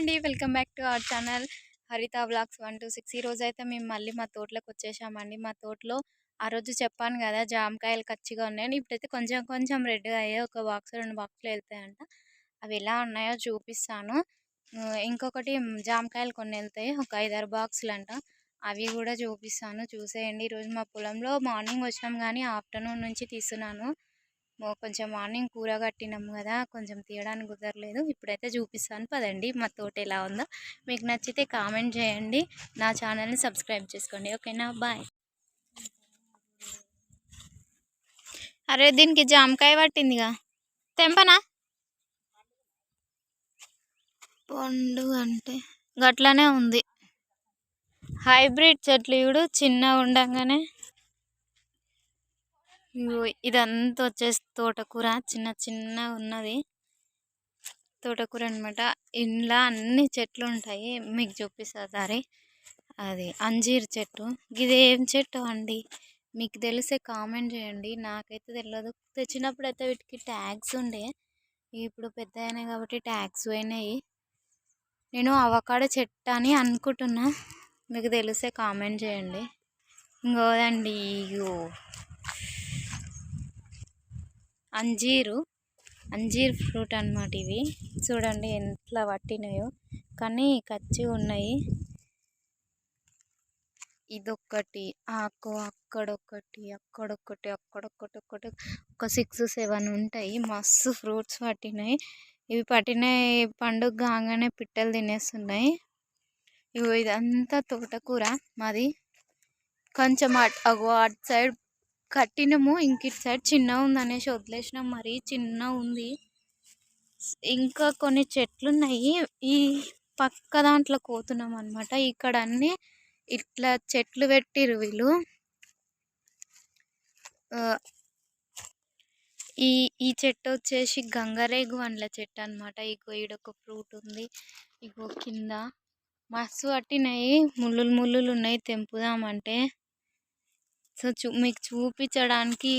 అండి. Welcome back to our channel Haritha blogs one two six. ఈ రోజు అయితే మేము మళ్ళీ మా తోటలోకి వచ్చేసామండి. మా తోటలో ఆ రోజు చెప్పాను కదా జామకాయలు కచ్చిగా ఉన్నాయని ఇప్పుడైతే కొంచెం కొంచెం రెడ్గా అయ్యాయి ఒక బాక్స్ రెండు బాక్స్లు వెళ్తాయంట. అవి ఎలా ఉన్నాయో చూపిస్తాను. ఇంకొకటి జామకాయలు కొన్ని వెళ్తాయి. ఒక ఐదారు బాక్సులు అంట అవి కూడా చూపిస్తాను. చూసేయండి. ఈరోజు మా పొలంలో మార్నింగ్ వచ్చినాం కానీ ఆఫ్టర్నూన్ నుంచి తీస్తున్నాను. కొంచెం మార్నింగ్ కూర కట్టినాం కదా కొంచెం తీయడానికి కుదరలేదు. ఇప్పుడైతే చూపిస్తాను. పదండి మా తోట ఎలా ఉందో. మీకు నచ్చితే కామెంట్ చేయండి. నా ఛానల్ని సబ్స్క్రైబ్ చేసుకోండి. ఓకేనా? బాయ్. అరే దీనికి జామకాయ పట్టిందిగా. తెంపనా? పండు అంటే గట్లనే ఉంది. హైబ్రిడ్ చెట్లు ఇవిడు చిన్న ఉండంగానే ఇదంతా వచ్చేసి తోటకూర. చిన్న చిన్న ఉన్నది. తోటకూర అనమాట ఇంట్లో అన్ని చెట్లు ఉంటాయి. మీకు చూపిస్తారు అది అంజీర్ చెట్టు. ఇది ఏం చెట్టు అండి? మీకు తెలిసే కామెంట్ చేయండి. నాకైతే తెలియదు తెచ్చినప్పుడు అయితే వీటికి ట్యాగ్స్ ఉండే. ఇప్పుడు పెద్ద అయినాయి కాబట్టి ట్యాగ్స్ పోయినాయి. నేను అవకాడో చెట్టు అని అనుకుంటున్నా. మీకు తెలిసే కామెంట్ చేయండి. ఇంకోదండి ఇగో. అంజీరు అంజీర్ ఫ్రూట్ అన్నమాట ఇవి. చూడండి ఎట్లా పట్టినాయో కానీ కచ్చి ఉన్నాయి. ఇదొక్కటి ఆకు అక్కడొక్కటి అక్కడొక్కటి అక్కడొక్కటి ఒక్కటి ఒక సిక్స్ సెవెన్ ఉంటాయి. మస్తు ఫ్రూట్స్ పట్టినాయి. ఇవి పట్టిన పండుగ కాగానే పిట్టలు తినేస్తున్నాయి. ఇవి ఇదంతా తోటకూర మాది. కొంచెం అగో అటు సైడ్ కట్టినము. ఇంక ఇటు సైడ్ చిన్న ఉంది అనేసి వదిలేసినాం. మరి చిన్న ఉంది. ఇంకా కొన్ని చెట్లు ఉన్నాయి ఈ పక్క దాంట్లో కోతున్నాం అనమాట ఇక్కడ అన్నీ ఇట్లా చెట్లు పెట్టిరు వీళ్ళు. ఈ ఈ చెట్టు వచ్చేసి గంగరేగు అండ్ల చెట్టు అనమాట ఇగో ఈడొక ఫ్రూట్ ఉంది. ఇగో కింద మస్తు పట్టినాయి. ముళ్ళులు ముళ్ళులు ఉన్నాయి. తెంపుదామంటే సో చూ మీకు చూపించడానికి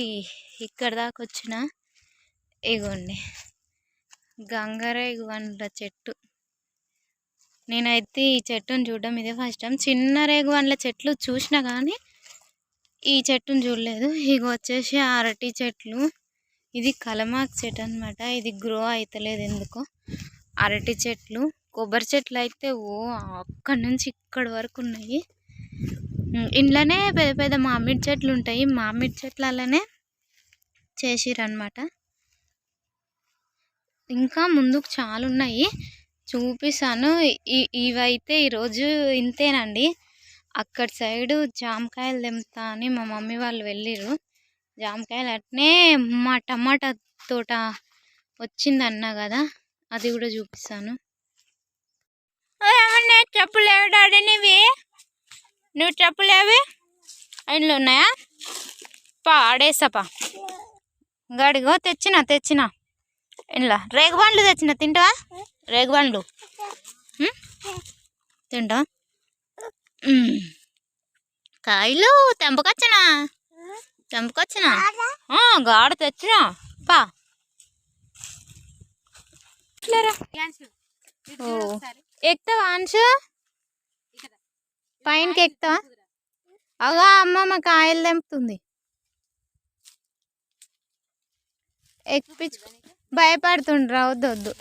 ఇక్కడ దాకా వచ్చిన ఇగోండి. గంగరేగువండ్ల చెట్టు. నేనైతే ఈ చెట్టును చూడడం ఇదే ఫస్ట్ టైం చిన్న రేగువండ్ల చెట్లు చూసినా కానీ ఈ చెట్టును చూడలేదు. ఇగ వచ్చేసి అరటి చెట్లు. ఇది కలమాక్ చెట్టు అనమాట ఇది గ్రో అవుతలేదు ఎందుకో. అరటి చెట్లు. కొబ్బరి చెట్లు అయితే ఓ అక్కడి నుంచి ఇక్కడి వరకు ఉన్నాయి. ఇంట్లోనే పెద్ద పెద్ద మామిడి చెట్లు ఉంటాయి. మామిడి చెట్లలోనే చేసిరన్నమాట. ఇంకా ముందుకు చాలా ఉన్నాయి చూపిస్తాను ఇవైతే ఈరోజు ఇంతేనండి. అక్కడ సైడు జామకాయలు తెంపుతా అని మా మమ్మీ వాళ్ళు వెళ్ళిర్రు. జామకాయలు అట్నే మా టమాటా తోట వచ్చిందన్నా కదా అది కూడా చూపిస్తాను. ఏమన్నా చెప్పులేవి డాడీ నీవి నువ్వు చెప్పులేవి ఇంట్లో ఉన్నాయా? పా ఆడేసపా గడిగో తెచ్చిన తెచ్చిన. ఇంట్లో రేగుబండ్లు తెచ్చిన తింటావా? రేగుబండ్లు? తింటా. కాయలు తెంపకొచ్చిన. తెంపకొచ్చిన? గాడ తెచ్చిన. పా. ఎక్కుతావా అంశు పైనకి ఎక్కుతావా అగా అమ్మమ్మ కాయలు తెంపుతుంది. ఎక్కిపించు భయపడుతుండ్రా వద్దు వద్దు.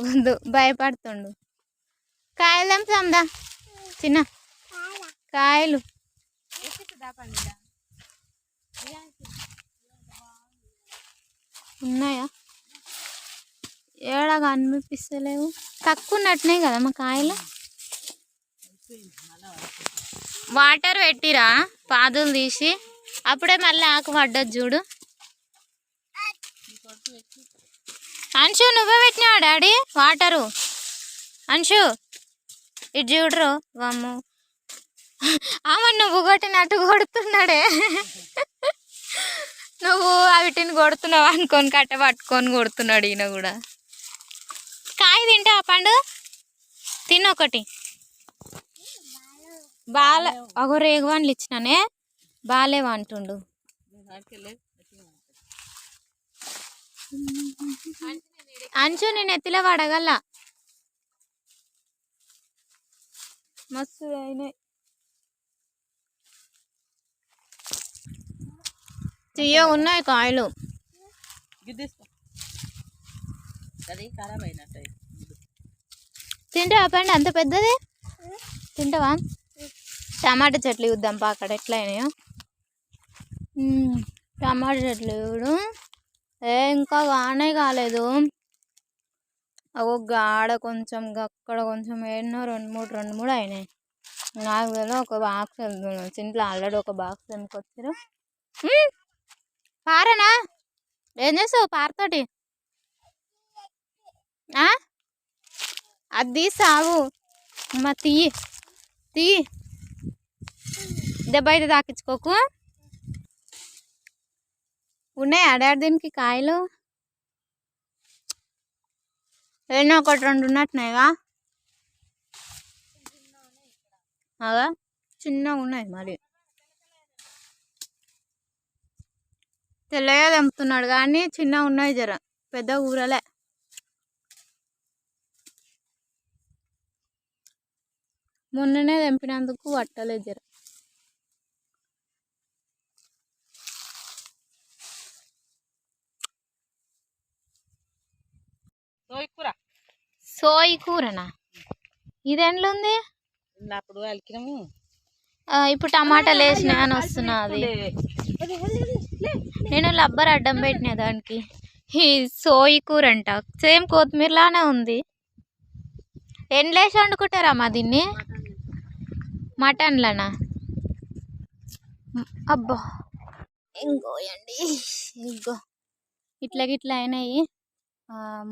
వద్దు భయపడుతుండు. కాయలు తెంపుదాందా చిన్న కాయలు. ఉన్నాయా? ఏడాగా అనిపిస్తలేవు తక్కువ ఉన్నట్టున్నాయి కదా మా కాయలు. వాటర్ పెట్టిరా? పాదులు తీసి. అప్పుడే మళ్ళీ ఆకు పడ్డది చూడు. అంశు నువ్వే పెట్టినావా డాడీ? వాటరు. అంశు ఇటు చూడరు వమ్ము. ఆమె నువ్వు కొట్టినట్టు కొడుతున్నాడే. నువ్వు అవిటిని కొడుతున్నావు అనుకొని కట్ట పట్టుకొని కొడుతున్నాడు ఈయన కూడా. కాయ తింటావా పండు? తినొకటి బాలే ఒక రేగు పండ్లు ఇచ్చినానే బాలేవా అంటుండు. అంచు నేను ఎత్తిలో పడగల. మస్తు అయినాయి. తీయ ఉన్నాయి కాయలు. గిద్దేసుకో అది ఖరాబ్ అయినట్టు అయి. తింటే ఆపండి అంత పెద్దది? తింటావా? టమాటా చెట్లు చూద్దాం పా అక్కడ ఎట్లా అయినాయో టమాటా చెట్లు చూడు. ఏ ఇంకా కానే కాలేదు. అగో గాడ కొంచెం అక్కడ కొంచెం ఎన్నో రెండు మూడు రెండు మూడు అయినాయి. నాకు తెలియదు ఒక బాక్స్ వెళ్తున్నాను ఇంట్లో ఆల్రెడీ ఒక బాక్స్ వెనుకొచ్చారు పారనా? ఏం చేస్తావు పారతోటి అది సాగు మా తీయి. తీయి. దెబ్బ అయితే తాకించుకోకు. ఉన్నాయి అడాడు దీనికి కాయలు. ఏమో ఒకటి రెండు ఉన్నట్టున్నాయిగా. అగా చిన్నగా ఉన్నాయి మరి. తెల్లగా తెంపుతున్నాడు కానీ చిన్నగా ఉన్నాయి జర. పెద్ద ఊరలే. మొన్ననే తెంపినందుకు పట్టలేదు జర. సోయి కూర. సోయి కూరనా? ఇది అప్పుడు అలికినాము. ఇప్పుడు టమాటాలు వేసిన అని వస్తున్నా అది. నేను లబ్బర్ అడ్డం పెట్టిన దానికి. ఈ సోయి కూర అంట. సేమ్ కొత్తిమీరలానే ఉంది. ఎండ్లేసి వండుకుంటారమ్మా దీన్ని? మటన్లనా? అబ్బా. ఇంకోయండి ఇంకో ఇట్లా గిట్లా అయినాయి.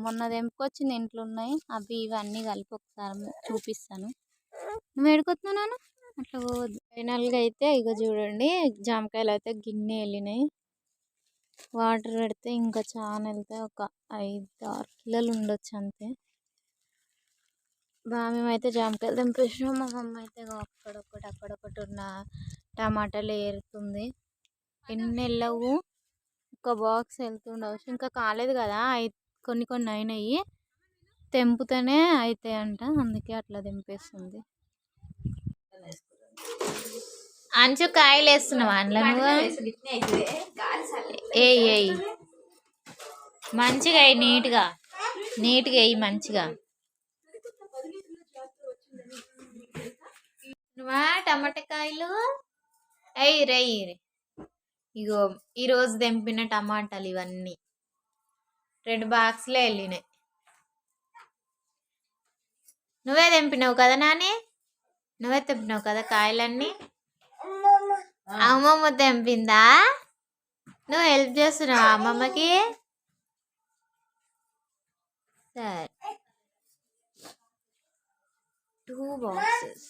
మొన్న తెంపుకొచ్చింది ఇంట్లో ఉన్నాయి. అవి ఇవన్నీ కలిపి ఒకసారి చూపిస్తాను. నువ్వు ఎడుకొస్తున్నాను అట్లా పోవద్దు. ఫైనల్గా అయితే ఇక చూడండి జామకాయలు అయితే గిన్నె వెళ్ళినాయి వాటర్ పెడితే ఇంకా చాలా వెళ్తే ఒక ఐదు ఆరు కిలోలు ఉండొచ్చు అంతే. బా మేమైతే జామకాయలు తెంపేసినాం. మా మమ్మ అయితే ఇగో అక్కడొకటి అక్కడొకటి ఉన్న టమాటాలు ఏరుతుంది. ఎన్ని వెళ్ళవు ఒక బాక్స్ వెళ్తుండవచ్చు ఇంకా కాలేదు కదా అయి కొన్ని కొన్ని అయినాయి. తెంపుతేనే అవుతాయి అంట అందుకే అట్లా తెంపేస్తుంది అంచు కాయలు వేస్తున్నావా? అందులో నువ్వు? ఏయ్ ఏయ్ మంచిగా నీట్గా. నీట్గా వేయి మంచిగా. నువ్వా టమాటా కాయలు? అయ్యి రయ్యి ఇగో ఈరోజు తెంపిన టమాటాలు ఇవన్నీ. రెండు బాక్స్లే వెళ్ళినాయి. నువ్వే తెంపినావు కదా నాని? నువ్వే తెంపినావు కదా కాయలన్నీ? అమ్మమ్మ తెంపిందా? నువ్వు హెల్ప్ చేస్తున్నావు అమ్మమ్మకి? సరే. Two boxes